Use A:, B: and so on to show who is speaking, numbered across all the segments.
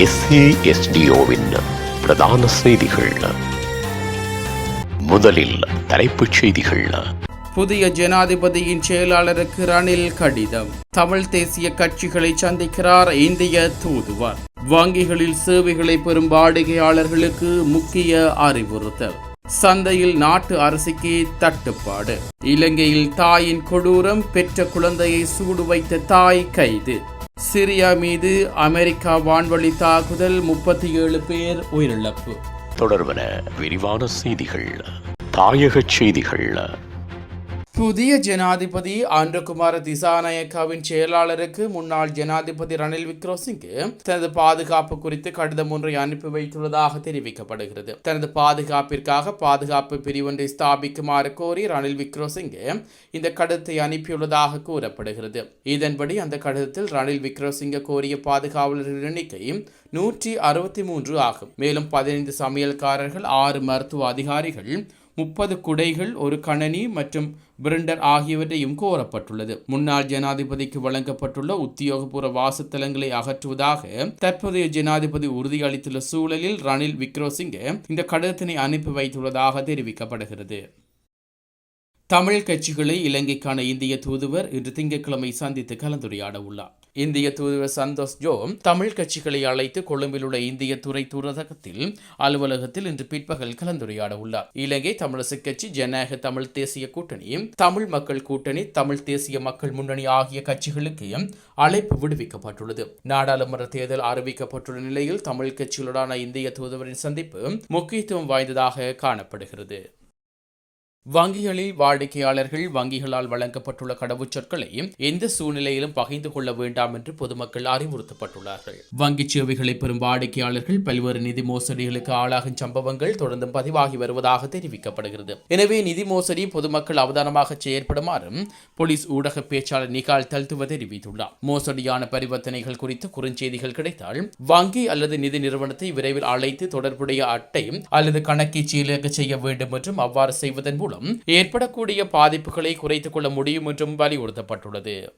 A: எஸ்ஏஎஸ்டிஓவின் பிரதான செய்திகள். முதலில் தலைப்புச் செய்திகள்.
B: புதிய ஜனாதிபதியின் செயலாளருக்கு ரணில் கடிதம். தமிழ் தேசிய கட்சிகளை சந்திக்கிறார் இந்திய தூதுவர். வங்கிகளில் சேவைகளை பெறும் வாடிக்கையாளர்களுக்கு முக்கிய அறிவுறுத்தல். சந்தையில் நாட்டு அரிசிக்கு தட்டுப்பாடு. இலங்கையில் தாயின் கொடூரம் பெற்ற குழந்தையை சூடு வைத்த தாய் கைது. சிரியா மீது அமெரிக்கா வான்வழி தாக்குதல் முப்பத்தி ஏழு பேர் உயிரிழப்பு.
A: தொடர்பன விரிவான செய்திகள் தாயகச் செய்திகள்.
B: புதிய ஜனாதிபதி ஆண்டகுமார திசாநாயக்காவின் செயலாளருக்கு முன்னாள் ஜனாதிபதி ரணில் விக்ரோசிங்கு தனது பாதுகாப்பு குறித்து கடிதம் ஒன்றை அனுப்பி வைத்துள்ளதாக தெரிவிக்கப்படுகிறது. தனது பாதுகாப்பிற்காக பாதுகாப்பு பிரிவொன்றை ஸ்தாபிக்குமாறு கோரி ரணில் விக்ரோசிங்கு இந்த கடிதத்தை அனுப்பியுள்ளதாக கூறப்படுகிறது. இதன்படி அந்த கடிதத்தில் ரணில் விக்ரோசிங்க கோரிய பாதுகாவலர்கள் எண்ணிக்கை நூற்றி அறுபத்தி மூன்று ஆகும். மேலும் பதினைந்து சமையல்காரர்கள் ஆறு மருத்துவ அதிகாரிகள் முப்பது குடைகள் ஒரு கணனி மற்றும் பிரிண்டர் ஆகியவற்றையும் கோரப்பட்டுள்ளது. முன்னாள் ஜனாதிபதிக்கு வழங்கப்பட்டுள்ள உத்தியோகபூர்வ வாசத்தலங்களை அகற்றுவதாக தற்போதைய ஜனாதிபதி உறுதியளித்துள்ள சூழலில் ரணில் விக்ரோசிங்கே இந்த கடிதத்தினை அனுப்பி வைத்துள்ளதாக தெரிவிக்கப்படுகிறது. தமிழ் கட்சிகளை இலங்கைக்கான இந்திய தூதுவர் இன்று திங்கட்கிழமை சந்தித்து கலந்துரையாட உள்ளார் இந்திய தூதுவர் சந்தோஷ் ஜோ தமிழ் கட்சிகளை அழைத்து கொழும்பில் உள்ள இந்திய துறை தூதரகத்தில் அலுவலகத்தில் இன்று பிற்பகல் கலந்துரையாட உள்ளார் இலங்கை தமிழரசு கட்சி ஜனநாயக தமிழ் தேசிய கூட்டணி தமிழ் மக்கள் கூட்டணி தமிழ் தேசிய மக்கள் முன்னணி ஆகிய கட்சிகளுக்கு அழைப்பு விடுவிக்கப்பட்டுள்ளது. நாடாளுமன்ற தேர்தல் அறிவிக்கப்பட்டுள்ள நிலையில் தமிழ் கட்சிகளுடனான இந்திய தூதுவரின் சந்திப்பு முக்கியத்துவம் வாய்ந்ததாக காணப்படுகிறது. வங்கிகளில் வாடிக்கையாளர்கள் வங்கிகளால் வழங்கப்பட்டுள்ள கடவுச்சொற்களை எந்த சூழ்நிலையிலும் பகிர்ந்து கொள்ள வேண்டாம் என்று பொதுமக்கள் அறிவுறுத்தப்பட்டுள்ளார்கள். வங்கிச் சேவைகளை பெறும் வாடிக்கையாளர்கள் பல்வேறு நிதி மோசடிகளுக்கு ஆளாகும் சம்பவங்கள் தொடர்ந்து பதிவாகி வருவதாக தெரிவிக்கப்படுகிறது. எனவே நிதி மோசடி பொதுமக்கள் அவதானமாக செயற்படுமாறும் போலீஸ் ஊடக பேச்சாளர் நிகால் தல்துவ தெரிவித்துள்ளார். மோசடியான பரிவர்த்தனைகள் குறித்து குறுஞ்செய்திகள் கிடைத்தால் வங்கி அல்லது நிதி நிறுவனத்தை விரைவில் அழைத்து தொடர்புடைய அட்டை அல்லது கணக்கை சீலக செய்ய வேண்டும் என்றும் அவ்வாறு செய்வதன் மூலம் ஏற்படக்கூடிய பாதிப்புகளை குறைத்துக் கொள்ள முடியும் என்றும் வலியுறுத்தப்பட்டுள்ளது.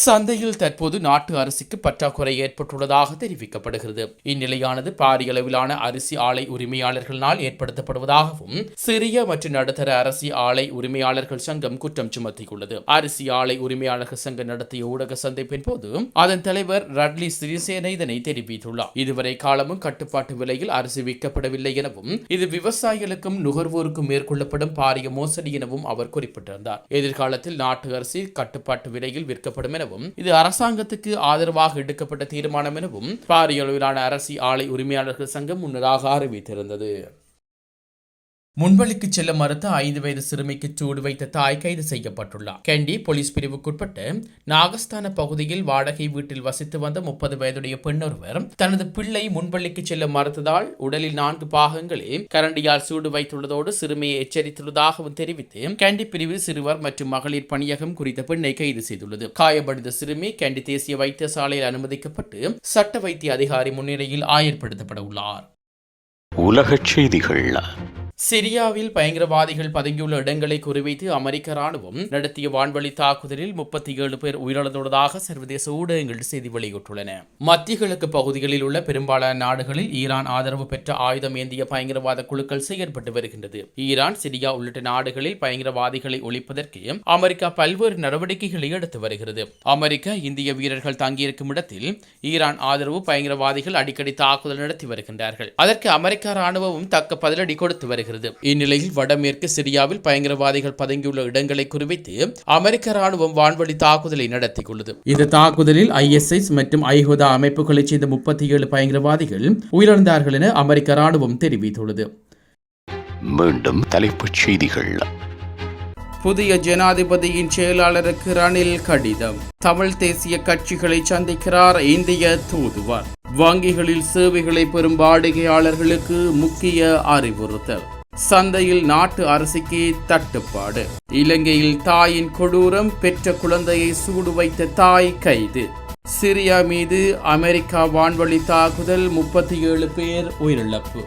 B: சந்தையில் தற்போது நாட்டு அரிசிக்கு பற்றாக்குறை ஏற்பட்டுள்ளதாக தெரிவிக்கப்படுகிறது. இந்நிலையானது பாரிய அளவிலான அரிசி ஆலை உரிமையாளர்களால் ஏற்படுத்தப்படுவதாகவும் சிறிய மற்றும் நடுத்தர அரிசி ஆலை உரிமையாளர்கள் சங்கம் குற்றம் சுமத்தியுள்ளது. அரிசி ஆலை உரிமையாளர்கள் சங்கம் நடத்திய ஊடக சந்திப்பின் போது அதன் தலைவர் ரட்லி சிறிசேன இதனை தெரிவித்துள்ளார். இதுவரை காலமும் கட்டுப்பாட்டு விலையில் அரிசி விற்கப்படவில்லை எனவும் இது விவசாயிகளுக்கும் நுகர்வோருக்கும் மேற்கொள்ளப்படும் பாரிய மோசடி எனவும் அவர் குறிப்பிட்டிருந்தார். எதிர்காலத்தில் நாட்டு அரிசி கட்டுப்பாட்டு விலையில் விற்கப்படும் எனவும் இது அரசாங்கத்துக்கு ஆதரவாக எடுக்கப்பட்ட தீர்மானம் எனவும் பாரிய அளவிலான அரசி ஆலை உரிமையாளர்கள் சங்கம் முன்னதாக அறிவித்திருந்தது. முன்பள்ளிக்கு செல்ல மறுத்த ஐந்து வயது சிறுமிக்கு சூடு வைத்த தாய் கைது செய்யப்பட்டுள்ளார். கெண்டி போலீஸ் பிரிவுக்குட்பட்ட நாகஸ்தான பகுதியில் வாடகை வீட்டில் வசித்து வந்த முப்பது வயதுடைய பெண்ணொருவர் தனது பிள்ளை முன்பள்ளிக்கு செல்ல மறுத்ததால் உடலில் நான்கு பாகங்களே கரண்டியால் சூடு வைத்துள்ளதோடு சிறுமியை எச்சரித்துள்ளதாகவும் தெரிவித்து கெண்டி பிரிவு சிறுவர் மற்றும் மகளிர் பணியகம் குறித்த பெண்ணை கைது செய்துள்ளது. காயமடைந்த சிறுமி கெண்டி தேசிய வைத்தியசாலையில் அனுமதிக்கப்பட்டு சட்ட வைத்திய அதிகாரி முன்னிலையில் ஆயர்படுத்தப்பட உள்ளார்.
A: உலகச் செய்திகள்
B: சிரியாவில் பயங்கரவாதிகள் பதுங்கியுள்ள இடங்களை குறிவைத்து அமெரிக்க ராணுவம் நடத்திய வான்வழி தாக்குதலில் முப்பத்தி ஏழு பேர் உயிரிழந்துள்ளதாக சர்வதேச ஊடகங்கள் செய்தி வெளியிட்டுள்ளன. மத்திய கிழக்கு பகுதிகளில் உள்ள பெரும்பாலான நாடுகளில் ஈரான் ஆதரவு பெற்ற ஆயுதம் ஏந்திய பயங்கரவாத குழுக்கள் செயற்பட்டு வருகின்றது. ஈரான் சிரியா உள்ளிட்ட நாடுகளில் பயங்கரவாதிகளை ஒழிப்பதற்கு அமெரிக்கா பல்வேறு நடவடிக்கைகளை எடுத்து வருகிறது. அமெரிக்க இந்திய வீரர்கள் தங்கியிருக்கும் இடத்தில் ஈரான் ஆதரவு பயங்கரவாதிகள் அடிக்கடி தாக்குதல் நடத்தி வருகின்றார்கள். அதற்கு அமெரிக்க ராணுவமும் தக்க பதிலடி கொடுத்து வருகிறது. வருகிறது இந்நிலையில் வடமேற்கு சிரியாவில் பயங்கரவாதிகள் பதுங்கியுள்ள இடங்களை குறிவைத்து அமெரிக்க ராணுவம் வான்வழி தாக்குதலை நடத்தியுள்ளது. இந்த தாக்குதலில் ஐஎஸ்ஐஸ் மற்றும் ஐஹுதா அமைப்புகளைச் சேர்ந்த முப்பத்தி ஏழு பயங்கரவாதிகள் உயிரிழந்தார்கள் என அமெரிக்க ராணுவம் தெரிவித்துள்ளது.
A: மீண்டும் தலைப்புச் செய்திகள்.
B: புதிய ஜனாதிபதியின் செயலாளருக்கு ரணில் கடிதம். தமிழ் தேசிய கட்சிகளை சந்திக்கிறார் இந்திய தூதுவர். வங்கிகளில் சேவைகளை பெறும் வாடிக்கையாளர்களுக்கு முக்கிய அறிவுறுத்தல். சந்தையில் நாட்டு அரிசிக்கு தட்டுப்பாடு. இலங்கையில் தாயின் கொடூரம் பெற்ற குழந்தையை சூடு வைத்த தாய் கைது. சிரியா மீது அமெரிக்கா வான்வழி தாக்குதல் முப்பத்தி ஏழு பேர் உயிரிழப்பு.